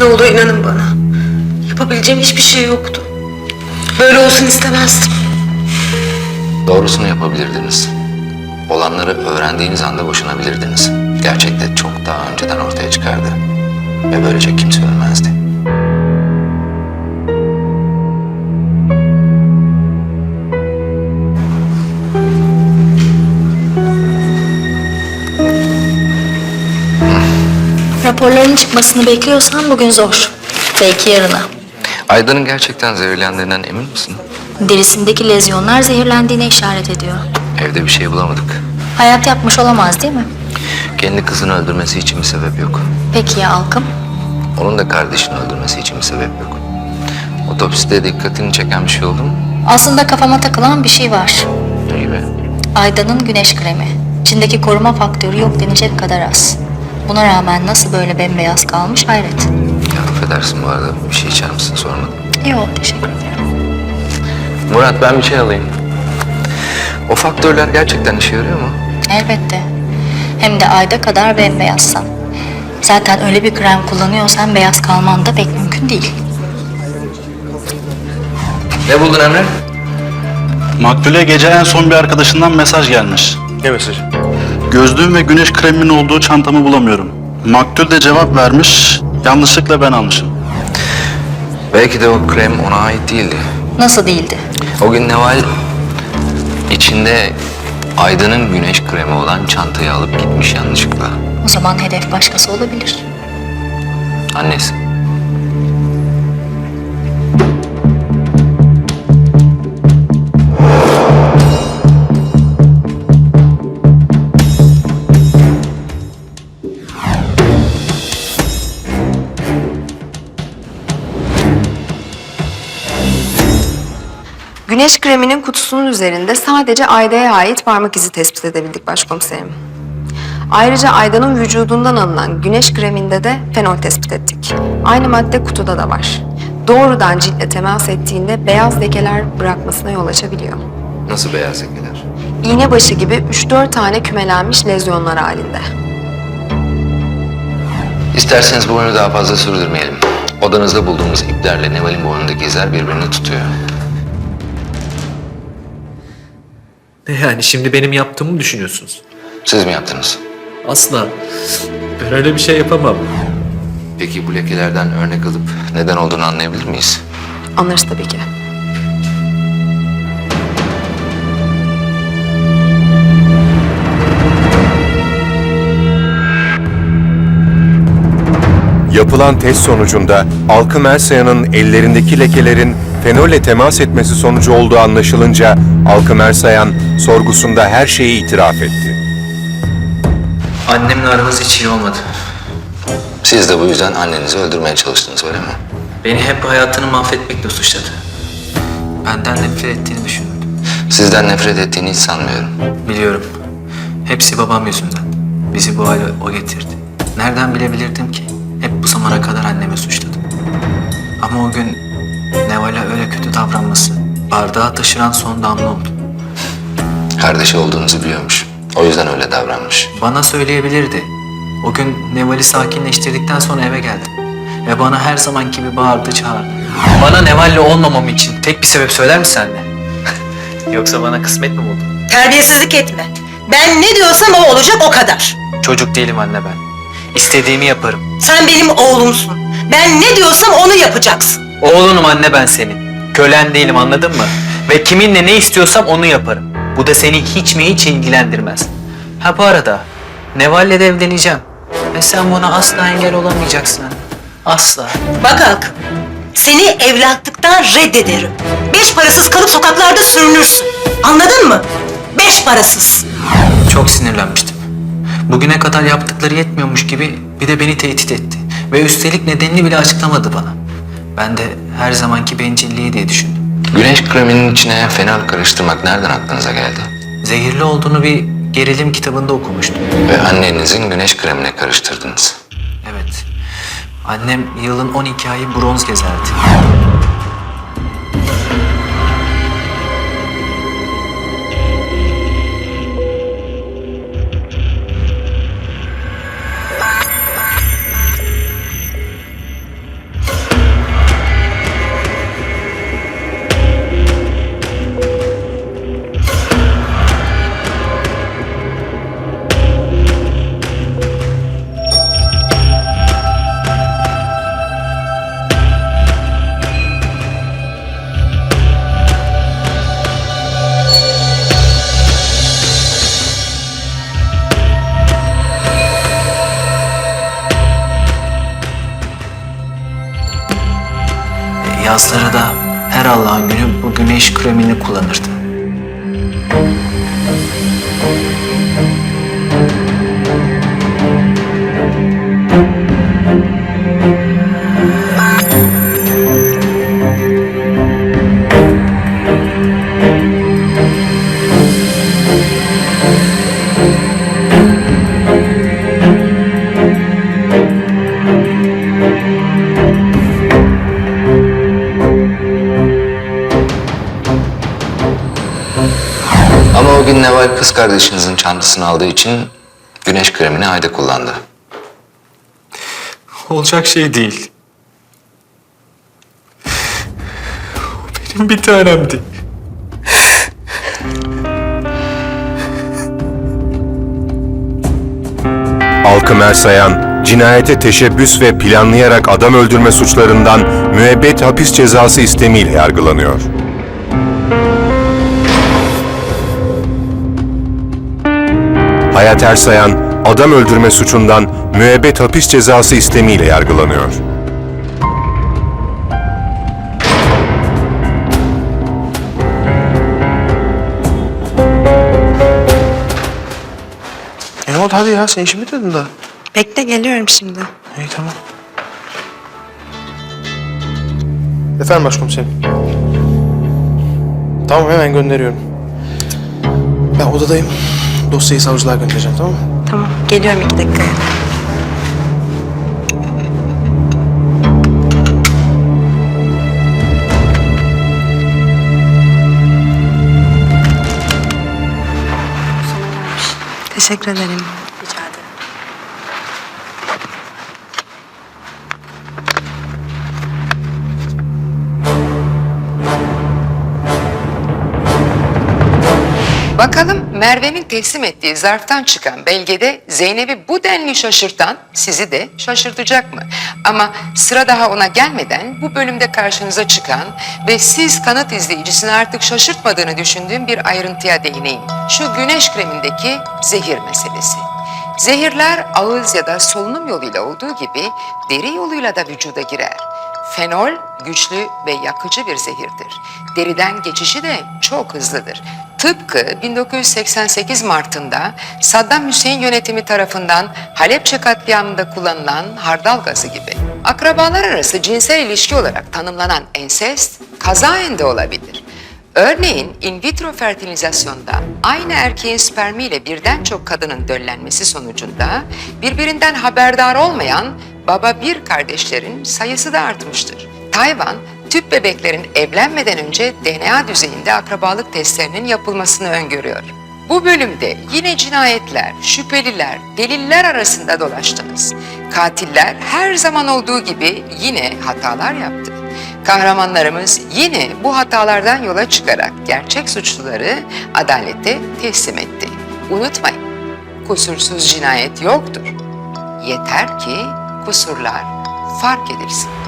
Ne olur inanın bana. Yapabileceğim hiçbir şey yoktu. Böyle olsun istemezdim. Doğrusunu yapabilirdiniz. Olanları öğrendiğiniz anda boşanabilirdiniz. Gerçekte çok daha önceden ortaya çıkardı. Ve böylece kimse ölmezdi. Raporların çıkmasını bekliyorsan bugün zor. Belki yarına. Aydan'ın gerçekten zehirlendiğinden emin misin? Derisindeki lezyonlar zehirlendiğine işaret ediyor. Evde bir şey bulamadık. Hayat yapmış olamaz değil mi? Kendi kızını öldürmesi için bir sebep yok. Peki ya Alkım? Onun da kardeşini öldürmesi için bir sebep yok. Otopside dikkatini çeken bir şey oldu mu? Aslında kafama takılan bir şey var. Ne gibi? Aydan'ın güneş kremi. İçindeki koruma faktörü yok denecek kadar az. Buna rağmen nasıl böyle bembeyaz kalmış hayret. Ya affedersin bu arada bir şey içer misin sormadım. Yok teşekkür ederim. Murat ben bir şey alayım. O faktörler gerçekten işe yarıyor mu? Elbette. Hem de ayda kadar bembeyazsan. Zaten öyle bir krem kullanıyorsan beyaz kalman da pek mümkün değil. Ne buldun Emre? Maktule gece en son bir arkadaşından mesaj gelmiş. Ne mesajı? Gözlüğüm ve güneş kreminin olduğu çantamı bulamıyorum. Maktul de cevap vermiş, yanlışlıkla ben almışım. Belki de o krem ona ait değildi. Nasıl değildi? O gün Neval içinde Aydın'ın güneş kremi olan çantayı alıp gitmiş yanlışlıkla. O zaman hedef başkası olabilir. Annesi. Güneş kreminin kutusunun üzerinde sadece Ayda'ya ait parmak izi tespit edebildik başkomiserim. Ayrıca Ayda'nın vücudundan alınan güneş kreminde de fenol tespit ettik. Aynı madde kutuda da var. Doğrudan ciltle temas ettiğinde beyaz lekeler bırakmasına yol açabiliyor. Nasıl beyaz lekeler? İğne başı gibi 3-4 tane kümelenmiş lezyonlar halinde. İsterseniz bu oyunu daha fazla sürdürmeyelim. Odanızda bulduğumuz iplerle Neval'in boynundaki izler birbirini tutuyor. Yani şimdi benim yaptığımı mı düşünüyorsunuz? Siz mi yaptınız? Asla. Ben öyle bir şey yapamam. Peki bu lekelerden örnek alıp neden olduğunu anlayabilir miyiz? Anlarız tabii ki. Yapılan test sonucunda Alkım Ersaya'nın ellerindeki lekelerin fenolle temas etmesi sonucu olduğu anlaşılınca Alkım Ersayan sorgusunda her şeyi itiraf etti. Annemle aramız hiç iyi olmadı. Siz de bu yüzden annenizi öldürmeye çalıştınız öyle mi? Beni hep hayatını mahvetmekle suçladı. Benden nefret ettiğini düşünürdüm. Sizden nefret ettiğini hiç sanmıyorum. Biliyorum. Hepsi babam yüzünden. Bizi bu hale o getirdi. Nereden bilebilirdim ki? Hep bu zamana kadar anneme suçladım. Ama o gün Neval'e öyle kötü davranması bardağı taşıran son damla oldu. Kardeşi olduğunuzu biliyormuş. O yüzden öyle davranmış. Bana söyleyebilirdi. O gün Neval'i sakinleştirdikten sonra eve geldim. Ve bana her zamanki gibi bağırdı çağırdı. Bana Neval'le olmamam için tek bir sebep söyler misin anne? Yoksa bana kısmet mi buldu? Terbiyesizlik etme. Ben ne diyorsam o olacak o kadar. Çocuk değilim anne ben. İstediğimi yaparım. Sen benim oğlumsun. Ben ne diyorsam onu yapacaksın. Oğlunum anne ben senin. Kölen değilim anladın mı? Ve kiminle ne istiyorsam onu yaparım. Bu da seni hiç mi hiç ilgilendirmez. Ha bu arada Neval'le de evleneceğim. Ve sen buna asla engel olamayacaksın anne. Asla. Bak Halkım, seni evlatlıktan reddederim. Beş parasız kalıp sokaklarda sürünürsün. Anladın mı? Beş parasız. Çok sinirlenmiştim. Bugüne kadar yaptıkları yetmiyormuş gibi bir de beni tehdit etti. Ve üstelik nedenini bile açıklamadı bana. Ben de her zamanki bencilliği diye düşündüm. Güneş kreminin içine fenol karıştırmak nereden aklınıza geldi? Zehirli olduğunu bir gerilim kitabında okumuştum. Ve annenizin güneş kremine karıştırdınız. Evet. Annem yılın 12 ayı bronz gezerdi. Yazları da her Allah'ın günü bu güneş kremini kullanırdı. Ama o gün Neval kız kardeşinizin çantasını aldığı için güneş kremini Ayda kullandı. Olacak şey değil. O benim bir tanemdi. Alkım Ersayan, cinayete teşebbüs ve planlayarak adam öldürme suçlarından müebbet hapis cezası istemiyle yargılanıyor. Hayat Ersayan, adam öldürme suçundan müebbet hapis cezası istemiyle yargılanıyor. E ne oldu hadi ya sen işin bitmedi mi daha? Bekle geliyorum şimdi. İyi tamam. Efendim başkomiserim. Tamam hemen gönderiyorum. Ben odadayım. Dosyayı savcılığa göndereceğim tamam mı? Tamam geliyorum iki dakikaya. Teşekkür ederim. Rica ederim. Bakalım Merve'nin teslim ettiği zarftan çıkan belgede Zeynep'i bu denli şaşırtan sizi de şaşırtacak mı? Ama sıra daha ona gelmeden bu bölümde karşınıza çıkan ve siz kanıt izleyicisini artık şaşırtmadığını düşündüğüm bir ayrıntıya değineyim. Şu güneş kremindeki zehir meselesi. Zehirler ağız ya da solunum yoluyla olduğu gibi deri yoluyla da vücuda girer. Fenol güçlü ve yakıcı bir zehirdir. Deriden geçişi de çok hızlıdır. Tıpkı 1988 Mart'ında Saddam Hüseyin yönetimi tarafından Halepçe katliamında kullanılan hardal gazı gibi. Akrabalar arası cinsel ilişki olarak tanımlanan ensest kazaen de olabilir. Örneğin in vitro fertilizasyonda aynı erkeğin spermiyle birden çok kadının döllenmesi sonucunda birbirinden haberdar olmayan baba bir kardeşlerin sayısı da artmıştır. Tayvan, tüp bebeklerin evlenmeden önce DNA düzeyinde akrabalık testlerinin yapılmasını öngörüyor. Bu bölümde yine cinayetler, şüpheliler, deliller arasında dolaştınız. Katiller her zaman olduğu gibi yine hatalar yaptı. Kahramanlarımız yine bu hatalardan yola çıkarak gerçek suçluları adalete teslim etti. Unutmayın, kusursuz cinayet yoktur. Yeter ki kusurlar fark edilsin.